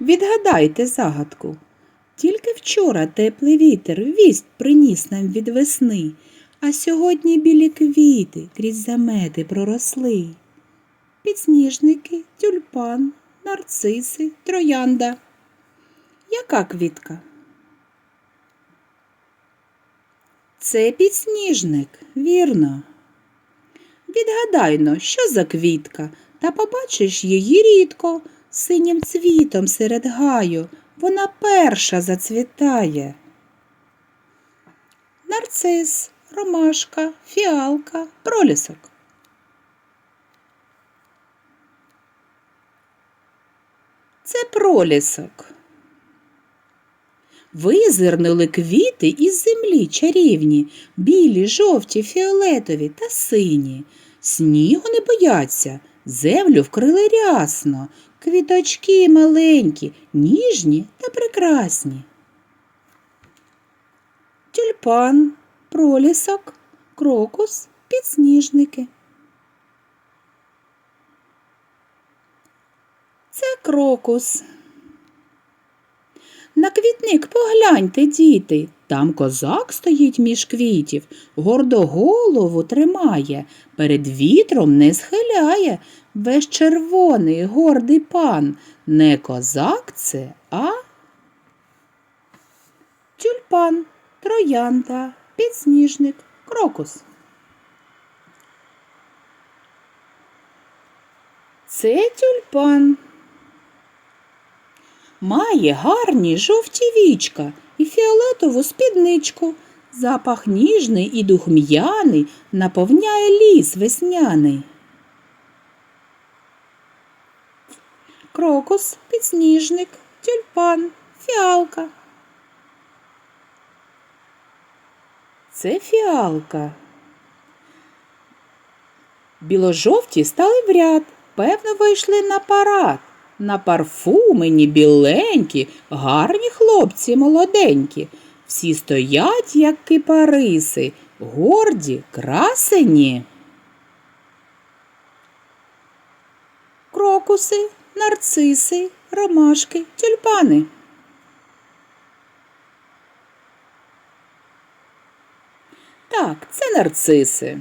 Відгадайте загадку. Тільки вчора теплий вітер вість приніс нам від весни, а сьогодні білі квіти крізь замети проросли. Підсніжники, тюльпан, нарциси, троянда. Яка квітка? Це підсніжник, вірно. Відгадайно, що за квітка, та побачиш її рідко, синім цвітом серед гаю, вона перша зацвітає. Нарцис, ромашка, фіалка, пролісок. Це пролісок. Визирнули квіти із землі чарівні, білі, жовті, фіолетові та сині. Снігу не бояться, землю вкрили рясно, квіточки маленькі, ніжні та прекрасні. Тюльпан, пролісок, крокус, підсніжники. Це крокус. На квітник погляньте, діти, там козак стоїть між квітів, гордо голову тримає, перед вітром не схиляє, весь червоний гордий пан. Не козак це, а тюльпан, троянда, підсніжник, крокус. Це тюльпан. Має гарні жовті вічка і фіолетову спідничку. Запах ніжний і духм'яний наповняє ліс весняний. Крокус, підсніжник, тюльпан, фіалка. Це фіалка. Біложовті стали в ряд, певно, вийшли на парад. На парфумені біленькі, гарні хлопці молоденькі. Всі стоять, як кипариси, горді, красені. Крокуси, нарциси, ромашки, тюльпани. Так, це нарциси.